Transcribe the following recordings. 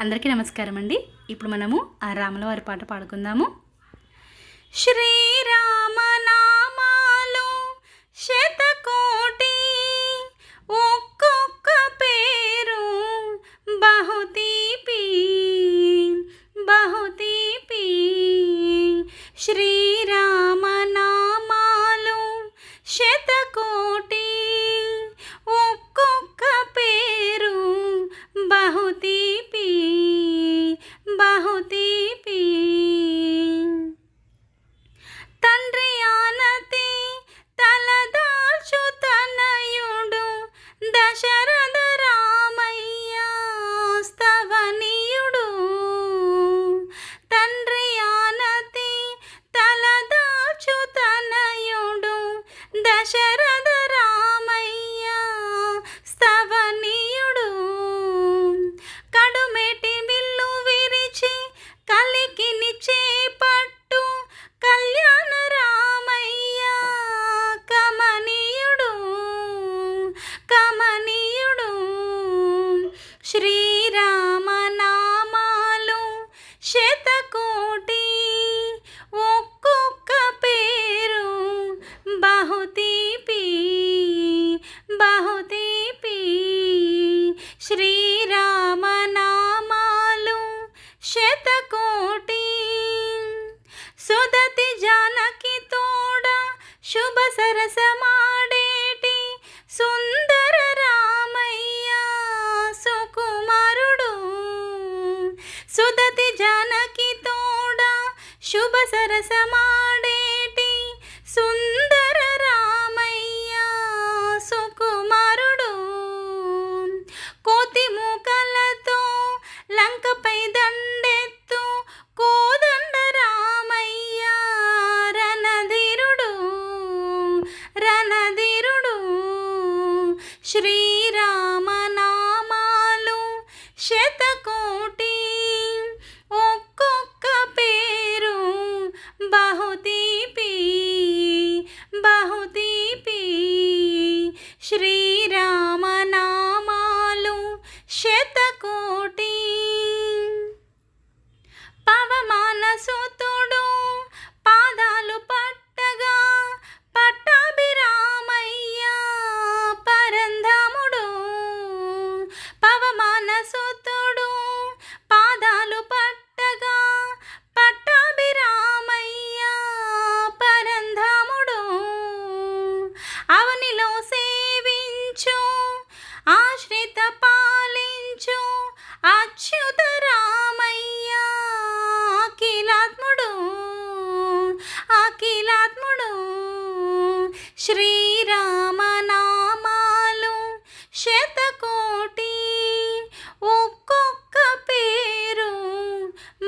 అందరికీ నమస్కారం అండి. ఇప్పుడు మనము ఆ రాముల వారి పాట పాడుకుందాము. శ్రీరామ నామాలు శతకోటి ఒక్కొక్క పేరు బహుతీపి బహుతీపి. శ్రీరామ నామాలు శతకోటి ఒక్కొక్క పేరు బహుతీపి శ్రీరామ నామాలు శతకోటి ఒక్కొక్క పేరు బహుతీపి బహుతీపి. శ్రీరామ నామాలు శతకోటి సుదతి జానకి తోడ శుభ సరసమా శుభ సరసమాడేటి సుందర రామయ్య సుకుమారుడు. కోతి మూకలతో లంకపై దండెత్తు కోదండ రామయ్య రణధీరుడు రణధీరుడు. శ్రీరామనామాలు శతకోటి శతకోటి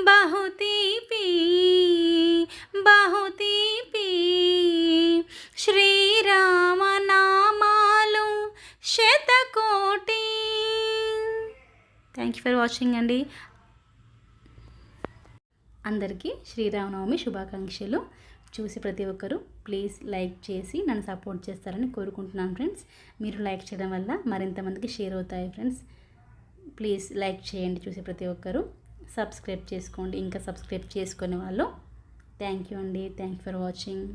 బహుతీపి బహుతీపి. శ్రీరామనామాలు శతకోటి. థ్యాంక్ యూ ఫర్ వాచింగ్ అండి. అందరికీ శ్రీరామనవమి శుభాకాంక్షలు. చూసి ప్రతి ఒక్కరూ ప్లీజ్ లైక్ చేసి నన్ను సపోర్ట్ చేస్తారని కోరుకుంటున్నాను ఫ్రెండ్స్. మీరు లైక్ చేయడం వల్ల మరింతమందికి షేర్ అవుతాయి ఫ్రెండ్స్. ప్లీజ్ లైక్ చేయండి చూసి ప్రతి ఒక్కరూ. సబ్స్క్రైబ్ చేసుకోండి ఇంకా సబ్స్క్రైబ్ చేసుకునే వాళ్ళు. థ్యాంక్ యూ అండి. Thank you for watching.